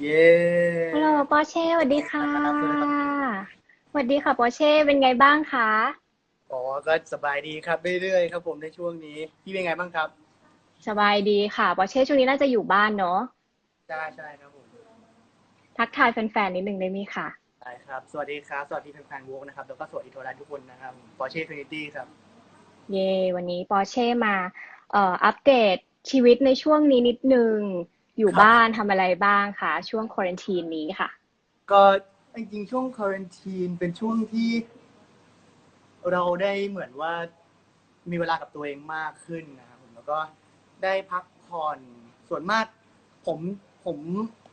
เย้ฮัลโหลปอเช่สวัสดีค่ะสวัสดีครับสวัสดีค่ะปอเช่เป็นไงบ้างคะอ๋อก็สบายดีครับเรื่อยๆครับ ผมในช่วงนี้พี่เป็นไงบ้างครับ สบายดีค่ะปอเช่ช่วงนี้น่าจะอยู่บ้านเนาะใช่ใช่ครับผมทักทายแฟนๆนิดนึงได้ไหมคะใช่ครับ สวัสดีครับ สวัสดีแฟนๆวงนะครับ แล้วก็สวัสดีทัวร์ไลน์ทุกคนนะครับปอเช่ฟินิตี้ครับ เย่วันนี้ปอเช่มาเอ่ออัปเดตชีวิตในช่วงนี้นิดนึง อยู่ครับบ้านทำอะไรบ้างคะช่วงควอรันทีนนี้ค่ะ ก็จริงๆช่วงควอรันทีนเป็นช่วงที่ เราได้เหมือนว่ามีเวลากับตัวเองมากขึ้นนะครับผมแล้วก็ได้พักผ่อนส่วนมากผมผม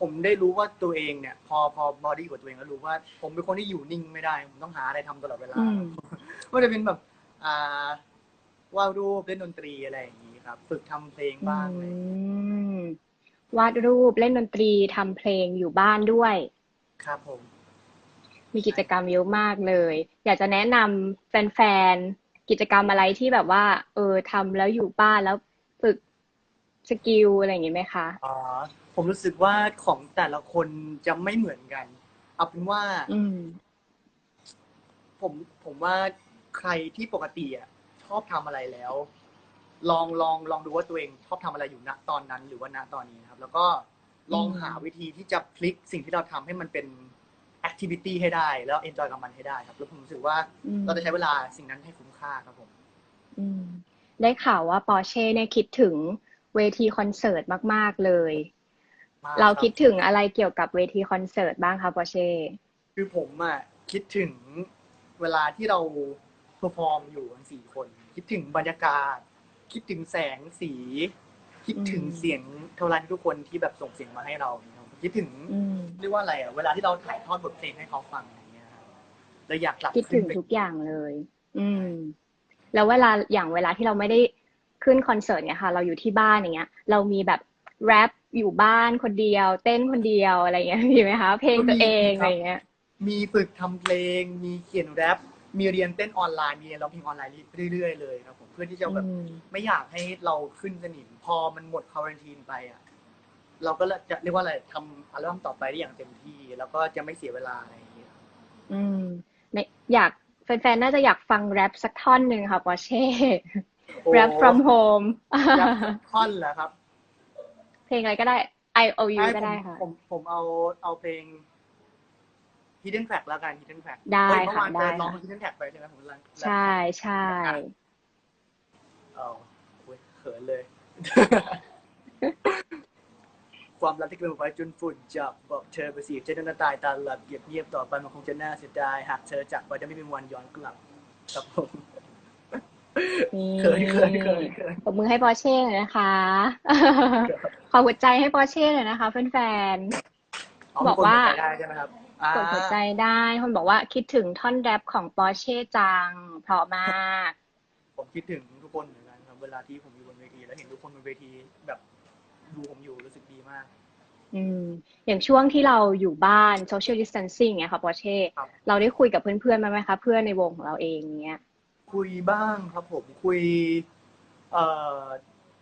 ผมได้รู้ว่าตัวเองเนี่ย พอพอบอดี้กับตัวเองแล้วรู้ว่า ผมเป็นคนที่อยู่นิ่งไม่ได้ ผมต้องหาอะไรทำตลอดเวลาอืมก็จะเป็นแบบ อ่าวาดรูปเล่นดนตรีอะไรอย่างนี้ครับ ฝึกทำเพลงบ้างเลยอืม วาดรูปเล่นดนตรีทำเพลงอยู่บ้านด้วย ครับผม มีกิจกรรมเยอะมากเลย อยากจะแนะนำแฟนๆกิจกรรมอะไรที่แบบว่า เออทำแล้วอยู่บ้านแล้วฝึกสกิลอะไรอย่างงี้ไหมคะอ๋อผมรู้สึกว่าของแต่ละคนจะไม่เหมือนกัน เอาเป็นว่า อืม ผมผมว่าใครที่ปกติอะชอบทำอะไรแล้ว ลองลองลองดูว่าตัวเองชอบทำอะไรอยู่ณตอนนั้น หรือว่าณตอนนี้นะครับ แล้วก็ลองอืมหาวิธีที่จะพลิกสิ่งที่เราทำให้มันเป็นแอคทิวิตี้ให้ได้ แล้วเอนจอยกับมันให้ได้ครับ แล้วผมรู้สึกว่าอืม เราจะใช้เวลาสิ่งนั้นให้คุ้มค่าครับผม อืมได้ข่าวว่าปอร์เช่เนี่ยคิดถึงเวทีคอนเสิร์ตมาก ๆ เลยมากเราบ คิดถึงอะไรเกี่ยวกับเวทีคอนเสิร์ตบ้างคะปอร์เช่ คือผมอะคิดถึงเวลาที่เราเพอร์ฟอร์มอยู่กันสี่คน คิดถึงบรรยากาศ คิดถึงแสงสี คิดถึงเสียงเท่าไรทุกคนที่แบบส่งเสียงมาให้เราเนี่ยครับคิดถึงอืมเรียกว่าอะไรอะเวลาที่เราถ่ายทอดบทเพลงให้เขาฟังอย่างเงี้ยครับเลยอยากกลับคิดถึงขึ้นไปทุกอย่างเลย อืม แล้วเวลาอย่างเวลาที่เราไม่ได้ขึ้นคอนเสิร์ตเนี่ยค่ะ เราอยู่ที่บ้านอย่างเงี้ย เรามีแบบแรปอยู่บ้านคนเดียว เต้นคนเดียวอะไรเงี้ยมีไหมคะเพลงตัวเองอะไรเงี้ยมีฝึกทำเพลงมีเขียนแรป มีเรียนเต้นออนไลน์มีเรียนร้องเพลงออนไลน์เรื่อยๆเลยครับผมเพื่อที่จะแบบอืมไม่อยากให้เราขึ้นสนิมพอมันหมดควอรันทีนไปอะเราก็จะเรียกว่าอะไรทำอัลบั้มต่อไปได้อย่างเต็มที่ แล้วก็จะไม่เสียเวลาอะไรอย่างเงี้ยอืมในอยากแฟนๆ น่าจะอยากฟังแรปสักท่อนหนึ่งค่ะปอร์เช่โอ้ rap from home แรปท่อนเหรอครับ เพลงอะไรก็ได้ I O U ก็ได้ค่ะ ผมผมผมเอาเอาเพลง Hidden Track แล้วกัน Hidden Track ได้เฮ้ยเมื่อวานค่ะได้เปิดร้อง ค่ะ Hidden Track ไปใช่ไหมผมรันใช่ใช่เออโอ้ยเขินเลย ความรักที่เกิดไว้จนฝุ่นจับบอกเธอไปสิเจนนาตายตาหลับเงียบเงียบๆต่อไปมันคงจะน่าเสียดายหากเธอจากไปจะไม่มีวันย้อนกลับครับผม นี่เขินเขินเขินเขิน ปรบมือให้ปอร์เช่หน่อยนะคะ ขอหัวใจให้ปอร์เช่หน่อยนะคะแฟนบอกว่า คนหัใจได้ใช่ไหมครับอ่า กดหัวใจได้ คนบอกว่าคิดถึงท่อนแรปของปอร์เช่จังเพราะมาก ผมคิดถึงทุกคนเหมือนกันครับ เวลาที่ผมอยู่บนเวทีแล้วเห็นทุกคนบนเวทีแบบดูผมอยู่รู้สึกดีมาก อืม อย่างช่วงที่เราอยู่บ้าน social distancing เนี่ยค่ะปอร์เช่ครับเราได้คุยกับเพื่อนๆไหมคะ เพื่อนในวงของเราเองเนี้ย คุยบ้างครับผมคุย เอ่อ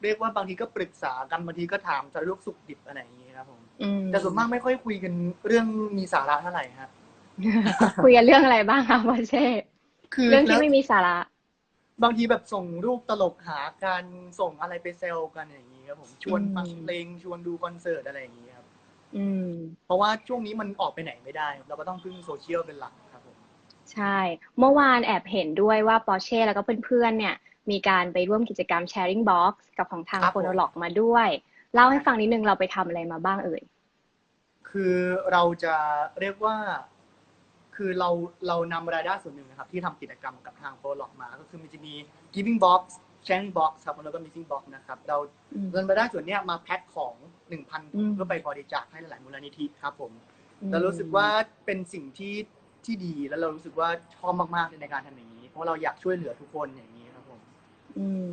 เรียกว่าบางทีก็ปรึกษากันบางทีก็ถามสารทุกข์สุขดิบอะไรอย่างนี้ครับผมอืม แต่ส่วนมากไม่ค่อยคุยกันเรื่องมีสาระเท่าไหร่ฮะคุยกันเรื่องอะไรบ้างคะปอร์เช่คือเรื่องที่แล้วไม่มีสาระ บางทีแบบส่งรูปตลกหากันส่งอะไรไปเซลกันอย่างนี้ครับผมชวนอืมฟังเพลงชวนดูคอนเสิร์ตอะไรอย่างนี้ครับ อืม เพราะว่าช่วงนี้มันออกไปไหนไม่ได้ เราก็ต้องพึ่งโซเชียลเป็นหลักครับผมใช่ เมื่อวานแอบเห็นด้วยว่าปอร์เช่แล้วก็เพื่อนๆเนี่ย มีการไปร่วมกิจกรรม Sharing Box กับของทางครับโฟผมโนล็อกมาด้วย เล่าให้ฟังนิดนึงเราไปทำอะไรมาบ้างเอ่ยคือเราจะเรียกว่า คือเราเรานำรายได้ส่วนหนึ่งนะครับ ที่ทำกิจกรรมกับทางโปรล็อกมา ก็คือมันจะมี giving box sharing box ครับแล้วก็ missing box นะครับ เราอืมเงินรายได้ส่วนเนี้ยมาแพ็คของหนึ่งพันอืมเพื่อไปบริจาคให้หลายๆมูลนิธิครับผมอืมเรารู้สึกว่าเป็นสิ่งที่ที่ดีแล้วเรารู้สึกว่าชอบมากๆในการทำอย่างนี้ เพราะเราอยากช่วยเหลือทุกคนอย่างนี้ครับผม อืม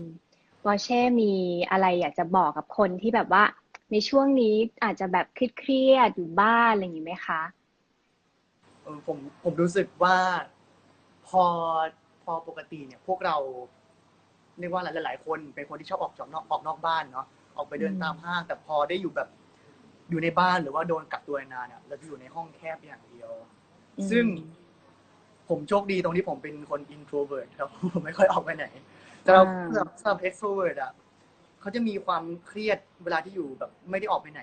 ปอร์เช่มีอะไรอยากจะบอกกับคนที่แบบว่า ในช่วงนี้อาจจะแบบเครียดๆอยู่บ้านอะไรอย่างนี้ไหมคะเออผมผมรู้สึกว่าพอพอปกติเนี่ย พวกเราเรียกว่าหลายๆคนเป็นคนที่ชอบออกจากนอกออกนอกบ้านเนาะออกไปเดินอืมตามห้าง แต่พอได้อยู่แบบอยู่ในบ้านหรือว่าโดนกักตัวนานๆอะเราจะอยู่ในห้องแคบอย่างเดียวอืมซึ่งผมโชคดีตรงที่ผมเป็นคน introvert ครับผมไม่ค่อยออกไปไหน แต่เราสำหรับสำหรับ extrovert อะเขาจะมีความเครียดเวลาที่อยู่แบบ ไม่ได้ออกไปไหน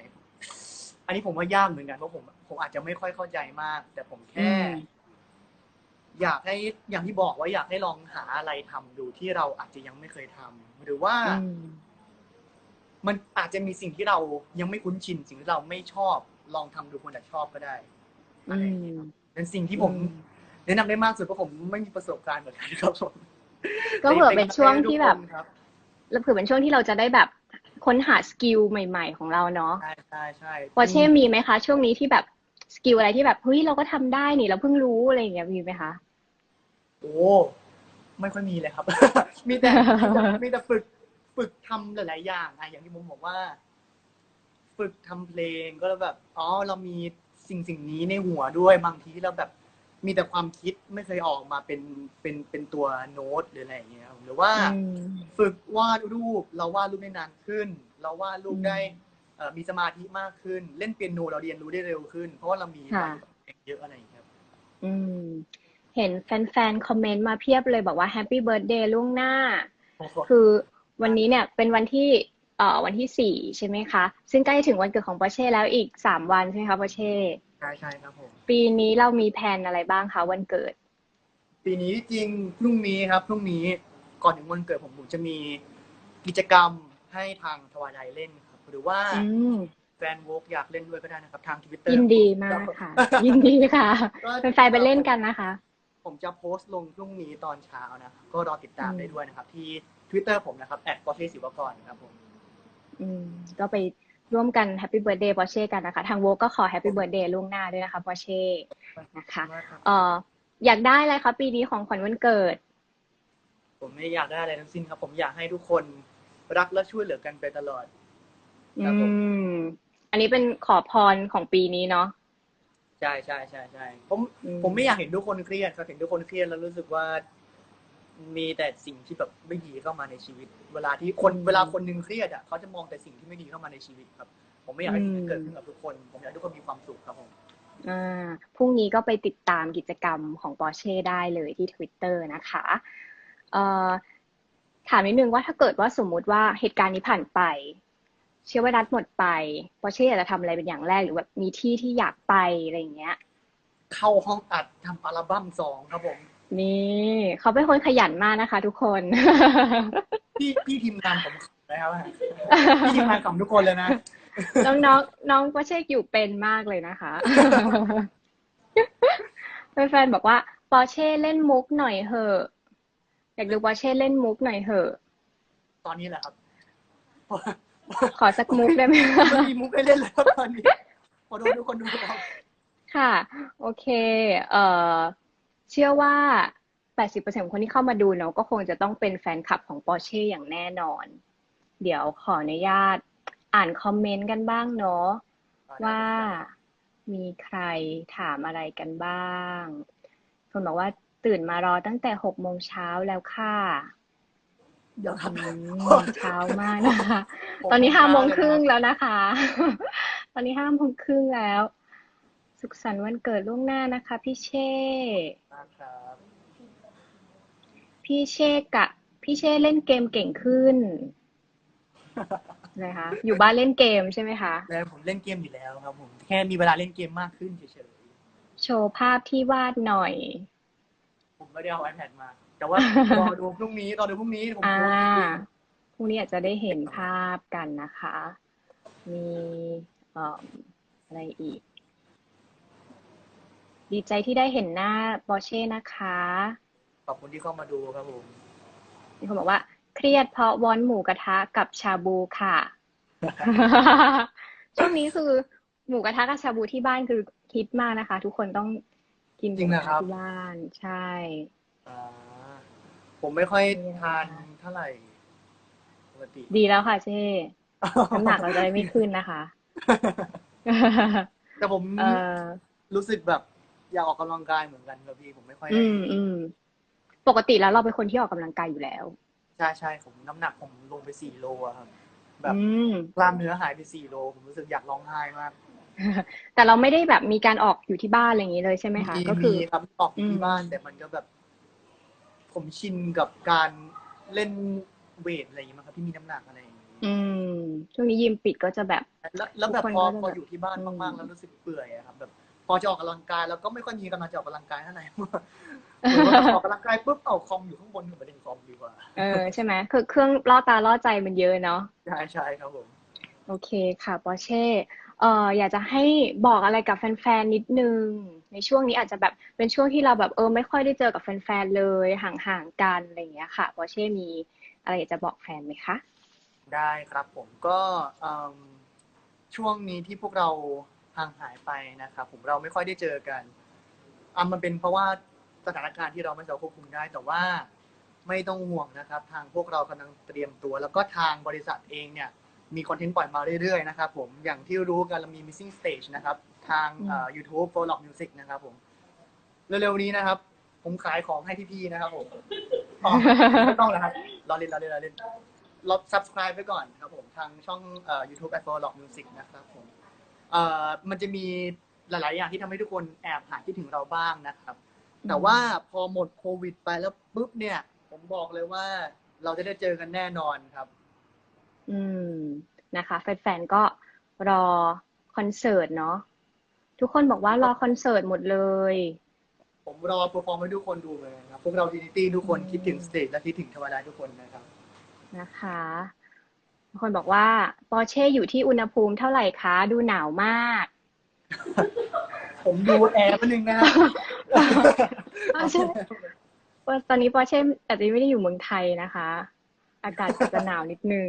อันนี้ผมว่ายากเหมือนกันเพราะผมผมอาจจะไม่ค่อยเข้าใจมาก แต่ผมแค่ อยากให้อย่างที่บอกว่าอยากให้ลองหาอะไรทำดูที่เราอาจจะยังไม่เคยทำหรือว่าอืมมันอาจจะมีสิ่งที่เรายังไม่คุ้นชิน สิ่งที่เราไม่ชอบ ลองทำดูคนอาจจะชอบก็ได้อืมเป็นสิ่งที่ผมแนะนำได้มากสุดเพราะผมไม่มีประสบการณ์เหมือนกันครับผม ก็เผื่อเป็นช่วงที่แบบทุกคนครับแล้วเผื่อเป็นช่วงที่เราจะได้แบบค้นหาสกิลใหม่ ๆ ของเราเนาะใช่ใช่ใช่ปอร์เช่มีไหมคะ ช่วงนี้ที่แบบสกิลอะไรที่แบบเฮ้ยเราก็ทำได้นี่เราเพิ่งรู้อะไรอย่างเงี้ยมีไหมคะโอ้ไม่ค่อยมีเลยครับ มีแต่มีแต่มีแต่ฝึกฝึกทำหลายๆอย่างอะอย่างที่ผมบอกว่า ฝึกทำเพลงก็แล้วแบบอ๋อเรามีสิ่งสิ่งนี้ในหัวด้วยบางทีเราแบบ มีแต่ความคิดไม่เคยออกมาเป็นเป็นเป็นตัวโน้ตหรืออะไรอย่างเงี้ยครับหรือว่าอืมฝึกวาดรูปเราวาดรูปได้นานขึ้น เราวาดรูปอืมได้เอ่อมีสมาธิมากขึ้น เล่นเปียโนเราเรียนรู้ได้เร็วขึ้น เพราะว่าเรามีค่ะเด็กเยอะอะไรอย่างเงี้ยครับ อืม เห็นแฟนๆคอมเมนต์มาเพียบเลยบอกว่าแฮปปี้เบิร์ดเดย์ล่วงหน้า คือวันนี้เนี่ยเป็นวันที่เอ่อวันที่สี่ใช่ไหมคะ ซึ่งใกล้ถึงวันเกิดของปอร์เช่แล้วอีกสามวันใช่ไหมคะปอร์เช่ ใช่ใช่ครับผม ปีนี้เรามีแผนอะไรบ้างคะวันเกิด ปีนี้จริงพรุ่งนี้ครับพรุ่งนี้ก่อนถึงวันเกิดผมผมจะมีกิจกรรมให้ทางทวายไดเล่นครับ หรือว่าอืมแฟนโวกอยากเล่นด้วยก็ได้นะครับ ทางทวิตเตอร์ ยินดีมากค่ะ ยินดีค่ะเป็นแฟนไปเล่นกันนะคะ ผมจะโพสต์ลงพรุ่งนี้ตอนเช้านะครับก็รอติดตามได้ด้วยนะครับ ที่ Twitter ผมนะครับแอดปอเช่ศิวกรครับผม อืมก็ไป ร่วมกันแฮปปี้เบิร์ดเดย์ปอร์เช่กันนะคะ ทางโวก็ขอแฮปปี้เบิร์ดเดย์ล่วงหน้าด้วยนะคะปอร์เช่นะคะเอ่ออยากได้อะไรคะปีนี้ของขวัญวันเกิด ผมไม่อยากได้อะไรทั้งสิ้นครับ ผมอยากให้ทุกคนรักและช่วยเหลือกันไปตลอดคอืรับผมมอันนี้เป็นขอพรของปีนี้เนาะใช่ใช่ใช่ใช่ผมอืมผมไม่อยากเห็นทุกคนเครียดครับเห็นทุกคนเครียดแล้วรู้สึกว่า มีแต่สิ่งที่แบบไม่ดีเข้ามาในชีวิต เวลาที่คนเวลาคนหนึงเครียดอะเขาจะมองแต่สิ่งที่ไม่ดีเข้ามาในชีวิตครับ ผมไม่อยากให้สิ่งนี้เกิดขึ้นกับทุกคน ผมอยากให้ทุกคนมีความสุขครับผม อ่าพรุ่งนี้ก็ไปติดตามกิจกรรมของปอร์เช่ได้เลยที่ Twitter นะคะเอ่อถามนิดนึงว่าถ้าเกิดว่าสมมุติว่าเหตุการณ์นี้ผ่านไป เชื้อไวรัสหมดไปปอร์เช่อยากจะทำอะไรเป็นอย่างแรกหรือแบบมีที่ที่อยากไปอะไรอย่างเงี้ย เข้าห้องอัดทำอัลบั้มสองครับผม นี่เขาเป็นคนขยันมากนะคะ ทุกคน พี่พี่ทีมงานผมขำนะครับพี่ทีมงานขำทุกคนเลยนะ น้องน้องน้องปอร์เช่อยู่เป็นมากเลยนะคะแฟนๆบอกว่าปอร์เช่เล่นมุกหน่อยเหอะอยากดูปอร์เช่เล่นมุกหน่อยเหอะ ตอนนี้แหละครับ ขอสักมุกได้ไหมไม่มีมุกให้เล่นแล้วตอนนี้ขอโทษทุกคนดูครับค่ะ โอเค เอ่อ เชื่อว่า 80%ของคนที่เข้ามาดูเนาะก็คงจะต้องเป็นแฟนคลับของปอร์เช่อย่างแน่นอน เดี๋ยวขออนุญาตอ่านคอมเมนต์กันบ้างเนาะว่ามีใครถามอะไรกันบ้างคนบอกว่าตื่นมารอตั้งแต่หกโมงเช้าแล้วค่ะเดี๋ยวครับอืมเช้ามากนะคะ ตอนนี้ห้าโมงครึ่งแล้วนะคะ ตอนนี้ห้าโมงครึ่งแล้ว สุขสันต์วันเกิดล่วงหน้านะคะพี่เช่ ครับพี่เช่กะ พี่เช่เล่นเกมเก่งขึ้นนะคะอยู่บ้านเล่นเกมใช่ไหมคะ แล้วผมเล่นเกมอยู่แล้วครับ ผม แค่มีเวลาเล่นเกมมากขึ้นเฉยโชว์ภาพที่วาดหน่อย ๆ ผมไม่ได้เอา iPad มา แต่ว่า รอดูพรุ่งนี้รอดูพรุ่งนี้ผมอ่าโพสต์จริงพรุ่งนี้อาจจะได้เห็นภาพกันนะคะ มีเอ่ออะไรอีก ดีใจที่ได้เห็นหน้าบอเช่นะคะ ขอบคุณที่เข้ามาดูครับผมมีคนบอกว่า เครียดเพราะวอนหมูกระทะกับชาบูค่ะ ช่วงนี้คือหมูกระทะกับชาบูที่บ้านคือฮิตมากนะคะ ทุกคนต้องกินหมูกระทะที่บ้านใช่ อ่าผมไม่ค่อยทานเท่าไหร่ปกติ ดีแล้วค่ะเช่น้ำหนักเราจะได้ไม่ขึ้นนะคะ แต่ผมเออรู้สึกแบบ อยากออกกำลังกายเหมือนกันครับพี่ผมไม่ค่อยอืมอืมปกติแล้วเราเป็นคนที่ออกกำลังกายอยู่แล้ว ใช่ใช่ผมน้ำหนักผมลงไปสี่โลอะครับแบบอืมกล้ามเนื้อหายไปสี่โลผมรู้สึกอยากร้องไห้มากแต่เราไม่ได้แบบมีการออกอยู่ที่บ้านอะไรอย่างนี้เลยใช่ไหมคะมีก็คือมีครับออกอืมที่บ้านแต่มันก็แบบ ผมชินกับการเล่นเวทอะไรอย่างเงี้ยมั้งครับที่มีน้ำหนักอะไรอย่างงี้อืมช่วงนี้ยิมปิดก็จะแบบ แล้วแล้วแบบทุกคนพอก็จะพออยู่ที่บ้านอืมมากๆแล้วรู้สึกเบื่ออะครับแบบพ อจะออกกำลังกาย แล้วก็ไม่ค่อยมีกำลังจะออกกำลังกายเท่าไหร่หรือว่าออกกำลังกายปุ๊บเอาคอมอยู่ข้างบนมาเล่นคอมดีกว่า เออใช่ไหมคือเครื่องล่อตาล่อใจมันเยอะเนาะใช่ใช่ครับผมโอเคค่ะปอเช่เอ่ออยากจะให้บอกอะไรกับแฟนๆนิดนึง ในช่วงนี้อาจจะแบบเป็นช่วงที่เราแบบเออไม่ค่อยได้เจอกับแฟนๆเลยห่างๆกันอะไรอย่างเงี้ยค่ะปอเช่มีอะไรอยากจะบอกแฟนไหมคะได้ครับผมก็เอิ่มช่วงนี้ที่พวกเราห่างหายไปนะครับผมเราไม่ค่อยได้เจอกันอะมันเป็นเพราะว่าสถานการณ์ที่เราไม่สามารถควบคุมได้ แต่ว่าไม่ต้องห่วงนะครับ ทางพวกเรากำลังเตรียมตัว แล้วก็ทางบริษัทเองเนี่ย มีคอนเทนต์ปล่อยมาเรื่อยๆนะครับผมอย่างที่รู้กันเรามี missing stage นะครับ ทางเอ่อ YouTube for Lock Music นะครับผม เร็วๆนี้นะครับ ผมขายของให้พี่ๆนะครับผมอ๋อไม่ต้องแล้วครับรอเล่นรอเล่นรอเล่นรอ subscribe ไปก่อนครับผม ทางช่องเอ่อ YouTube at for Lock Music นะครับผม เอ่อมันจะมีหลาย ๆ อย่างที่ทำให้ทุกคนแอบหายคิดถึงเราบ้างนะครับ แต่ว่าพอหมดโควิดไปแล้วปุ๊บเนี่ย ผมบอกเลยว่าเราจะได้เจอกันแน่นอนครับ อืมนะคะ แฟน ๆ ก็รอคอนเสิร์ตเนาะทุกคนบอกว่ารอคอนเสิร์ตหมดเลย ผมรอเปอร์ฟอร์มให้ทุกคนดูเลยนะครับ พวกเราทีนิตี้ทุกคนคิดถึงสเตจและคิดถึงธรรมดาทุกคนนะครับ นะคะ บางคนบอกว่าปอเช่อยู่ที่อุณหภูมิเท่าไหร่คะ ดูหนาวมาก ผมดูแอร์แป๊บนึงนะครับอ้าวใช่ว่าตอนนี้ปอเช่อาจจะไม่ได้อยู่เมืองไทยนะคะ อากาศจะหนาวนิดนึง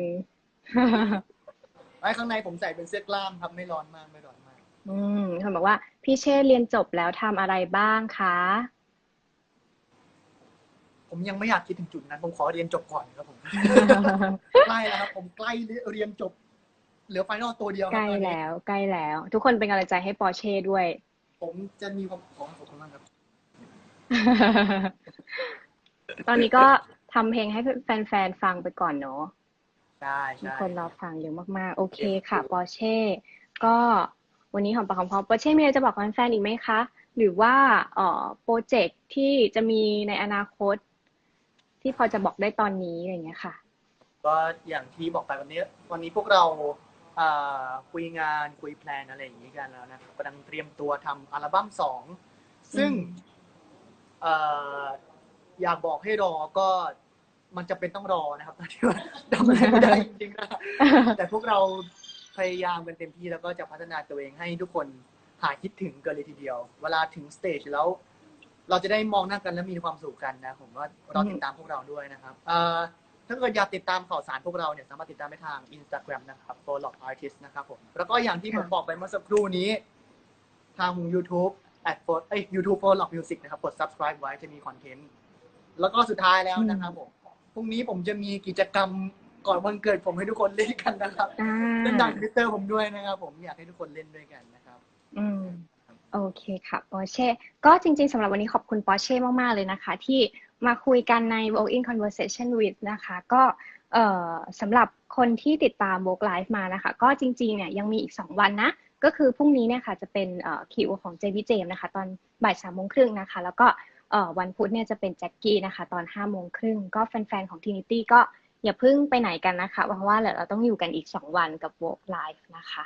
ไอ้ข้างในผมใส่เป็นเสื้อกล้ามครับไม่ร้อนมากไม่ร้อนมาก อืมคนบอกว่า พี่เช่เรียนจบแล้วทำอะไรบ้างคะ ผมยังไม่อยากคิดถึงจุดนั้น ผมขอเรียนจบก่อนครับผมใกล้แล้วครับผมใกล้เรียนจบเหลือไฟนอลตัวเดียวคใกรับล้ตอนนี้แล้ว ใกล้แล้ว ทุกคนเป็นกำลังใจให้ปอเช่ด้วย ผมจะมีความขอขอบคุณมากครับ ตอนนี้ก็ทำเพลงให้แฟนๆฟังไปก่อนเนาะใช่มีใช่คนรอฟังเยอะมากๆ โอเคค่ะ ปอเช่ก็วันนี้หอมปากหอมคอปอเช่มีอะไรจะบอกแฟนๆอีกไหมคะ หรือว่าเอ่อโปรเจกต์ที่จะมีในอนาคต ที่พอจะบอกได้ตอนนี้อะไรอย่างเงี้ยค่ะ ก็อย่างที่บอกไปวันนี้ วันนี้พวกเราอ่าคุยงานคุยแพลนอะไรอย่างนี้กันแล้วนะครับกำลังเตรียมตัวทำอัลบั้มสองซึ่งอืมเอ่ออยากบอกให้รอก็มันจะเป็นต้องรอนะครับตอนที่ว่าทำอะไรไม่ได้จริงๆนะแต่พวกเราพยายามกันเต็มที่แล้วก็จะพัฒนาตัวเองให้ทุกคนหายคิดถึงกันเลยทีเดียว เวลาถึงสเตจแล้ว เราจะได้มองหน้ากันและมีความสุขกันนะ ผมว่ารอติดตามพวกเราด้วยนะครับเอ่อถ้าเกิดอยากติดตามข่าวสารพวกเราเนี่ยสามารถติดตามได้ทาง Instagram นะครับ f o l o w Artist นะครับผม แล้วก็อย่างที่ผมค่ะบอกไปเมื่อสักครู่นี้ ทาง YouTube at for เอ้ย YouTube for Lock Music นะครับ กด subscribe ไว้จะมีคอนเทนต์ แล้วก็สุดท้ายแล้วนะครับผม พรุ่งนี้ผมจะมีกิจกรรมก่อนวันเกิดผมให้ทุกคนเล่นกันนะครับอ่าเล่นดังทวิตเตอร์ผมด้วยนะครับ ผมอยากให้ทุกคนเล่นด้วยกันนะครับ อืม โอเคค่ะปอเช่ก็จริงๆสำหรับวันนี้ขอบคุณปอเช่มากๆเลยนะคะ ที่มาคุยกันใน Walk in Conversation with นะคะ ก็สำหรับคนที่ติดตาม Walk Live มานะคะ ก็จริงๆเนี่ยยังมีอีก 2 วันนะ ก็คือพรุ่งนี้เนี่ยค่ะจะเป็นคิวของเจมี่เจมนะคะ ตอนบ่ายสามโมงครึ่งนะคะ แล้วก็วันพุธเนี่ยจะเป็นแจ็คกี้นะคะ ตอนห้าโมงครึ่งก็แฟนๆของ Trinity ก็อย่าเพิ่งไปไหนกันนะคะ เพราะว่าเดี๋ยวเราต้องอยู่กันอีก 2 วันกับ Walk Live นะคะ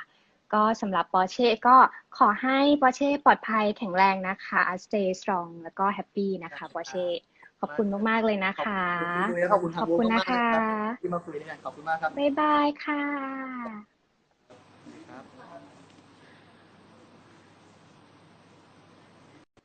ก็สำหรับปอเช่ก็ขอให้ปอเช่ปลอดภัยแข็งแรงนะคะ stay strong แล้วก็ happy นะคะปอเช่ขอบคุณมาก ๆ เลยนะคะ ขอบคุณด้วยและขอบคุณทางขอบคุณวงนะมากๆคะรับที่มาคุยด้วยกันขอบคุณมากครับ บ๊ายบายค่ะ